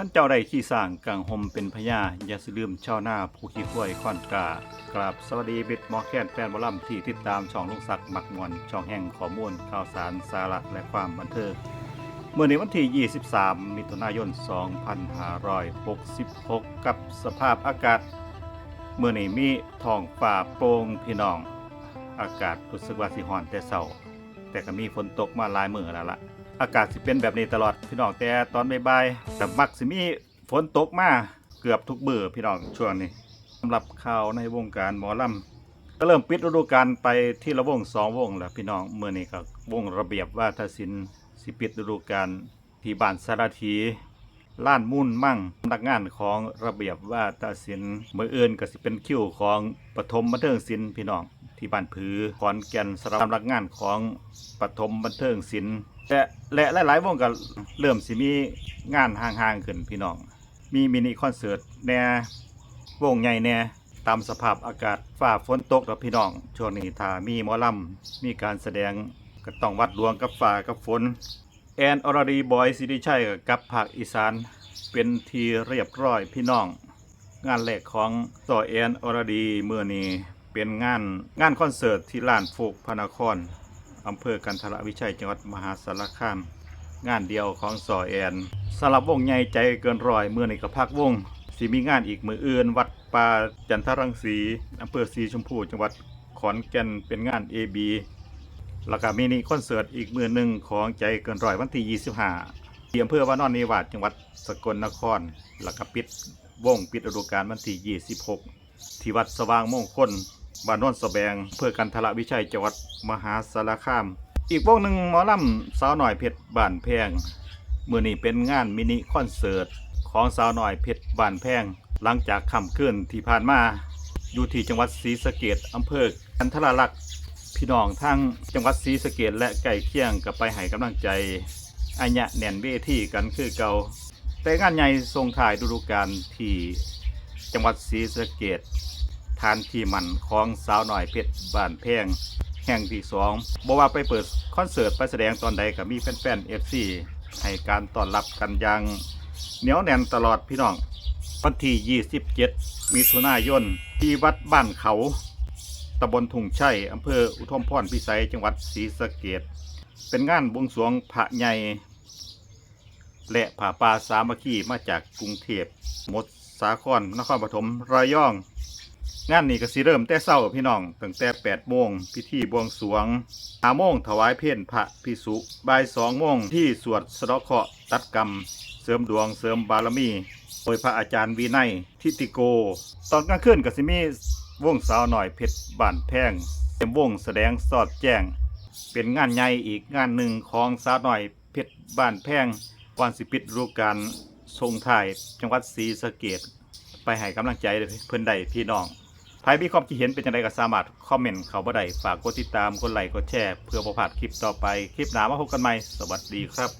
ขั้นเจ้าใดขี้สร้างกังหมเป็นพญาอย่าสลืมชาวนาผู้ขี้ข้วยค่อนกากราบสวัสดีบิดมอแคนแฟนบอลลัมที่ติดตามช่องลุงศักดิ์มักมวนช่องแห่งข้อมูลข่าวสารสาระและความบันเทิงเมื่อในวันที่ 23 มิถุนายน 2566 กับสภาพอากาศ เมื่อในมีท้องฟ้าโปร่งพี่น้อง อากาศรู้สึกว่าสิฮอนแต่เช้าแต่ก็มีฝนตกมาหลายมื้อแล้วล่ะ อากาศสิเป็นแบบนี้ตลอดพี่น้องแต่ตอนบ่ายๆแต่มักสิมีฝนตกมาเกือบทุกมื้อพี่น้องช่วงนี้สำหรับข่าวในวงการหมอลำก็เริ่มปิดฤดูกาลไปที่ละวงสองวงแล้วพี่น้องเมื่อนี้ก็วงระเบียบว่าทศิลป์สิปิดฤดูกาลที่บ้านสารทีล้านมุ่นมั่งพนักงานของระเบียบว่าทศิลป์มืออื่นก็สิเป็นคิวของปฐมบันเทิงศิลป์พี่น้อง ที่บ้านผือขอนแก่นสำหรับงานของปฐมบันเทิงศิลป์และและหลาย ๆ วงก็เริ่มสิมีงานห่างๆขึ้นพี่น้อง มีมินิคอนเสิร์ตแน่วงใหญ่แน่ตามสภาพอากาศฟ้าฝนตกแล้วพี่น้องช่วงนี้ถ้ามีหมอลำมีการแสดงก็ต้องวัดดวงกับฟ้ากับฝนแอนอรดีบอยสิริชัยกับภาคอีสานเป็นทีเรียบร้อยพี่น้อง งานแรกของต่อแอนอรดีเมื่อนี้ เป็นงานงานคอนเสิร์ตที่ลานโฟกพระนครอำเภอกันทรวิชัยจังหวัดมหาสารคาม งานเดียวของสอแอนสำหรับวงใหญ่ใจเกินร้อยเมื่อนี้ก็พักวงสิมีงานอีกมืออื่น วัดป่าจันทรังสีอำเภอสีชมพูจังหวัดขอนแก่นเป็นงาน AB แล้วก็มินิคอนเสิร์ตอีกมือหนึ่งของใจเกินร้อยวันที่25ที่อำเภอว่านอนนิวาสจังหวัดสกลนครแล้วก็ปิดวงปิดฤดูกาลวันที่26 ที่วัดสว่างมงคล บ้านโนนสแบงเพื่อกันทละวิชัยจังหวัดมหาสารคาม อีกวงหนึ่งหมอลำสาวหน่อยเพชรบ้านแพงมือนี้เป็นงานมินิคอนเสิร์ตของสาวหน่อยเพชรบ้านแพง หลังจากค่ำคืนที่ผ่านมา อยู่ที่จังหวัดศรีสะเกดอำเภอกันทรลักษ์พี่น้องทั้งจังหวัดศรีสะเกดและใกล้เคียงกับไปให้กำลังใจอัญญะแน่นเวทีกันคือเก่าแต่งานใหญ่ทรงถ่ายฤดูกาลที่จังหวัดศรีสะเกด ทานที่มันของสาวหน่อยเพชรบ้านแพงแห่งที่สองบอกว่าไปเปิดคอนเสิร์ตไปแสดงตอนใดก็มีแฟนๆเอฟซีให้การต้อนรับกันอย่างเหนียวแน่นตลอดพี่น้องวันที่27มิถุนายนที่วัดบ้านเขาตำบลทุ่งชัยอำเภออุทมพรพิสัยจังหวัดศรีสะเกดเป็นงานบวงสรวงพระใหญ่และผ่าป่าสามัคคีมาจากกรุงเทพหมดสาครนครปฐมระยอง งานนี้ก็สิเริ่มแต่เช้าพี่น้องตั้งแต่8โมงพิธีบวงสรวง5โมงถวายเพลพระพิสุบ่าย2โมงที่สวดสะเดาะเคราะห์ตัดกรรม เสริมดวงเสริมบารมี โดยพระอาจารย์วีไนยทิติโก ตอนกลางคืนก็สิมีวงสาวหน่อยเพชรบ้านแพงเต็มวงแสดงสอดแจ้ง เป็นงานใหญ่อีกงานหนึ่งของสาวหน่อยเพชรบ้านแพงวันสิปิดฤดูกาลทรงไทยจังหวัดศรีสะเกดไปให้กำลังใจเพื่อนใดพี่น้อง รมีความคิดเห็นเป็นอย่างไรก็สามารถคอมเมนต์เขาบ่ได้ฝากกดติดตามกดไลค์กดแชร์เพื่อบ่พลาดคลิปต่อไปคลิปหน้ามาพบกันใหม่สวัสดีครับ